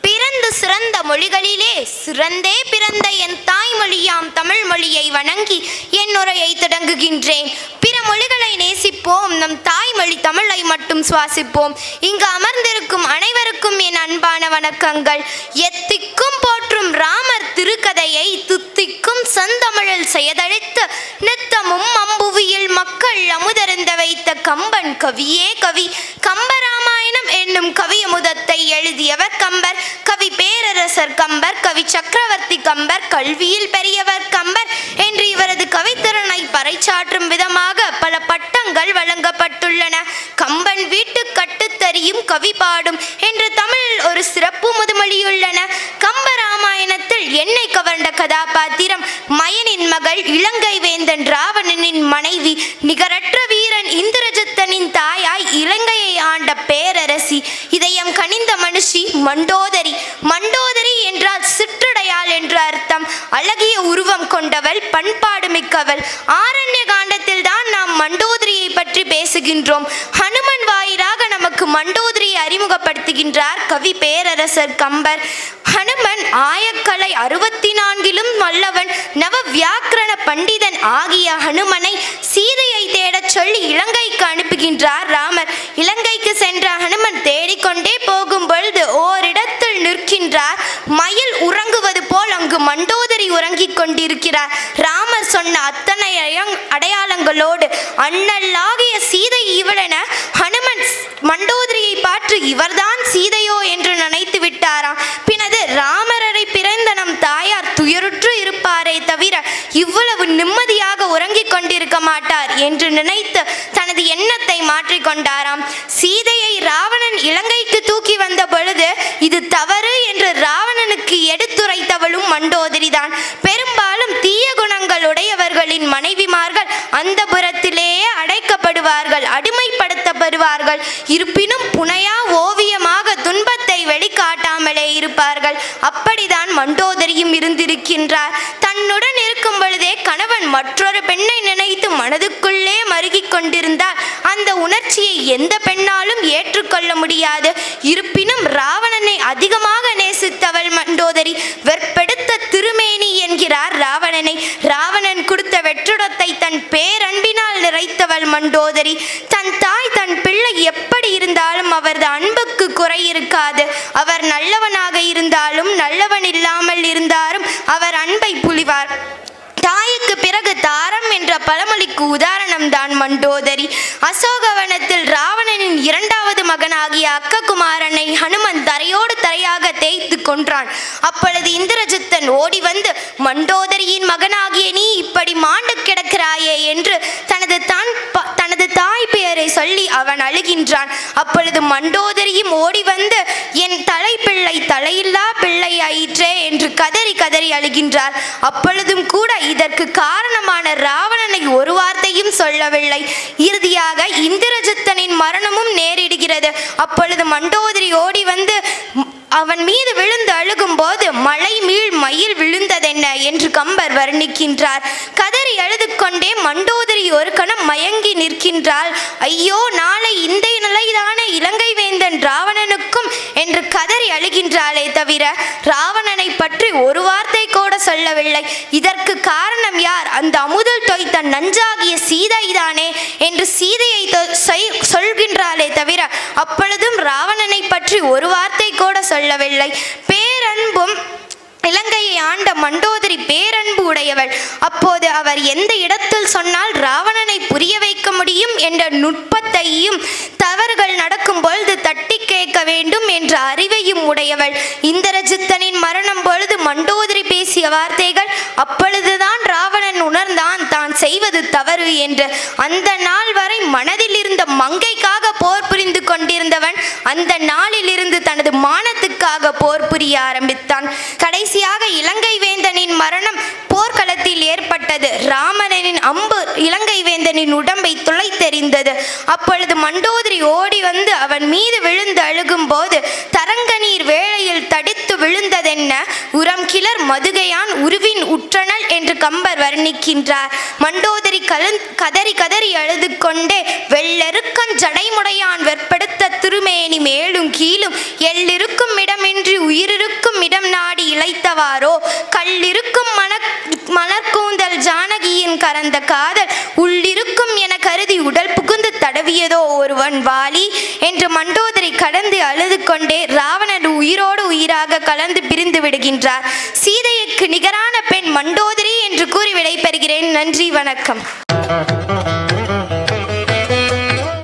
பிறந்து சிறந்த மொழிகளிலே சிறந்தே பிறந்த என் தாய்மொழியாம் தமிழ் மொழியை வணங்கி என் உரையை தொடங்குகின்றேன். பிற மொழிகளை நேசிப்போம். நம் தாய்மொழி தமிழை மட்டும் சுவாசிப்போம். இங்கு அமர்ந்திருக்கும் அனைவருக்கும் என் அன்பான வணக்கங்கள். எத்திக்கும் போற்றும் ராமர் திருக்கதையை துத்திக்கும் செந்தமிழில் செயதழித்து நித்தமும் அம்புவியில் மக்கள் அமுதருந்த கம்பன் கவியே கவி. கம்பராமாயணம் என்னும் கவியமுதத்தை எழுதியவர் கம்பர். கவி பேரரசர் கம்பர் கவி சக்கரவர்த்தி கம்பர் கல்வியில் பெரியவர் கம்பர் என்று இவரது கவித்திறனை பறைச்சாற்றும் விதமாக பல பட்டங்கள் வழங்கப்பட்டுள்ளன. கம்பன் வீட்டு கட்டுத்தறியும் கவி பாடும் என்று தமிழில் ஒரு சிறப்பு முதுமொழியுள்ளன. கம்பராமாயணத்தில் என்னை கவர்ந்த கதாபாத்திரம் மயனின் மகள் இலங்கை வேந்தன் ராவணனின் மனைவி. நிகரற்ற மண்டோதரி. மண்டோதரி என்றால் சிற்றடையாள் என்று அர்த்தம். அழகிய உருவம் கொண்டவள் பண்பாடு மிக்கவள். ஆரண்ய காண்டத்தில் தான் நாம் மண்டோதரியை பற்றி பேசுகின்றோம். ஹனுமன் வாயிலாக நமக்கு மண்டோதரியை அறிமுகப்படுத்துகின்றார் கவி பேரரசர் கம்பர். ஹனுமன் ஆயக்கலை அறுபத்தி நான்கிலும் வல்லவன். நவ வியாக்கரண பண்டிதன் ஆகிய ஹனுமனை சீதையை தேடச் சொல்லி இலங்கைக்கு அனுப்புகின்றார் ராமர் இலங்கைக்கு சென்ற ஹனுமன் தேடிக்கொண்டே போகும் பொழுது ஓரிடத்தில் நிற்கின்றார் மயில் உறங்குவது போல் அங்கு மண்டோதரி இருக்கிறார். ராமர் சொன்ன அத்தனை அடையாளங்களோடு அண்ணல்லாகிய சீதை இவளென ஹனுமன் மண்டோதரியை பார்த்து இவர்தான் சீதையோ என்று நினைத்து விட்டாராம். பினது ராமரரை பிறந்த நம் தாயார் துயருற்று இருப்பாரே தவிர இவ்வளவு நிம்மதியாக உறங்கிக் கொண்டிருக்க மாட்டார் என்று நினைத்து தனது எண்ணத்தை மாற்றிக்கொண்டாராம் சீதையை ராவணன் இலங்கைக்கு தூக்கி வந்த பொழுது இது தவறு அவர்களின் மனைவிமார்கள் அந்த புறத்திலேயே அடைக்கப்படுவார்கள் அடிமைப்படுத்தப்படுவார்கள். இருப்பினும் புனையா ஓவியமாக துன்பத்தை வெளிக்காட்டாமலே இருப்பார்கள். அப்படிதான் மண்டோதரியும் இருந்திருக்கின்றார். தன்னுடன் இருக்கும் பொழுதே கணவன் மற்றொரு பெண்ணை நினைத்து மனதுக்குள்ளே மருகி கொண்டிருந்தால் அந்த உணர்ச்சியை எந்த பெண்ணாலும் ஏற்றுக்கொள்ள முடியாது. இருப்பினும் ராவணனை அதிகமாக நேசித்த மண்டோதரி தன் தாய் தன் பிள்ளை எப்படி இருந்தாலும் அவரது அன்புக்கு குறை இருக்காது. அவர் நல்லவனாக இருந்தாலும் நல்லவன் இல்லாமல் இருந்தாலும் அவர் அன்பை புலிவார். தாய்க்கு பிறகு தாரம் என்ற பழமொழிக்கு உதாரணம் தான் மண்டோதரி. அசோகவனத்தில் ராவணனின் இரண்டாவது மகனாகிய அக்ககுமாரனை ஹனுமன் தரையோடு தரையாக தேய்த்து கொன்றான். அப்பொழுது இந்திரஜித்தன் ஓடி வந்து மண்டோதரியின் மகனாக நீ இப்படி மாண்டு கிடக்கிறாயே என்று தனது தான் ப- தனது தாய் பெயரை சொல்லி அவன் அழுகின்றான். அப்பொழுது மண்டோதரியும் ஓடி வந்து என் தலைப்பிள்ளை தலையில்லா பிள்ளை ஆயிற்றே என்று கதறி கதறி அழுகின்றார். அப்பொழுதும் கூட இதற்கு காரணமான ராவணனை ஒரு வார்த்தையும் சொல்லவில்லை. இறுதியாக இந்திரஜித்தனின் மரணமும் நேரிடுகிறது. அப்பொழுது மண்டோதரி ஓடி வந்து அவன் மீது விழுந்து அழுகும்போது மலை மீள் மயில் விழுந்ததென்ன? என்று கம்பர் வர்ணிக்கின்றார். கதறி அழுது ஒரு கணம் மயங்கி நிற்கின்றாள். ஐயோ நாளை இந்த நிலைதானே இலங்கை வேந்தன் ராவணனுக்கும் என்று கதறி அழுகின்றாளே தவிர ராவணனை பற்றி ஒரு வார்த்தை கூட சொல்லவில்லை. இதற்கு காரணம் யார்? அந்த அமுதல் தொய்த்த நஞ்சாகிய சீதைதானே என்று சீதையை தொ- சொல்கின்றாளே தவிர அப்பொழுதும் ராவணனை பற்றி ஒரு வார்த்தை கூட சொல்லவில்லை. பேரன்பும் இலங்கையை ஆண்ட மண்டோதரி பேரன்பு உடையவள். அப்போது அவர் எந்த இடத்தில் சொன்னால் ராவணனை புரிய வைக்க முடியும் என்ற நுட்பத்தையும் தவறுகள் நடக்கும் பொழுது தட்டி கேட்க வேண்டும் என்ற அறிவையும் உடையவள். இந்திரஜித்தனின் மரணம் பொழுது மண்டோதரி பேசிய வார்த்தைகள் அப்பொழுதுதான் ராவணன் உணர்ந்தான் தான் செய்வது தவறு என்று. அந்த நாள் வரை மனதில் இருந்த மங்கைக்காக போர் புரிந்து கொண்டிருந்தவன் அந்த நாளிலிருந்து தனது மானத்துக்காக போர் புரிய ஆரம்பித்தான். கடைசியாக இலங்கை வேந்தனின் மரணம் போர்க்களத்தில் ஏற்பட்டது. ராமனின் அம்பு இலங்கை வேந்தனின் உடம்பை துளைத்தெறிந்தது. அப்பொழுது மண்டோதரி ஓடி வந்து அவன் மீது விழுந்து அழுகும் போது தரங்க நீர் வேளையில் தடித்து விழுந்ததென்ன? உரம் கிளர் மதுகையான் உருவின் உற்றனல் என்று கம்பர் வர்ணிக்கின்றார். மண்டோதரி கலந் கதறி கதறி அழுது கொண்டே வெள்ளெருக்கன் ஜடைமுடையான் வெற்படுத்த மணியின் கரந்த காதல் உள்ளிருக்கும் என கருதி உடல் புகுந்து தடவியதோ ஒருவன் வாலி என்று மண்டோதரி கடந்து அழுது கொண்டே ராவணன் உயிரோடு உயிராக கலந்து பிரிந்து விடுகின்றார். சீதைக்கு நிகரான பெண் மண்டோதரி என்று கூறி விடைபெறுகிறேன். நன்றி வணக்கம்.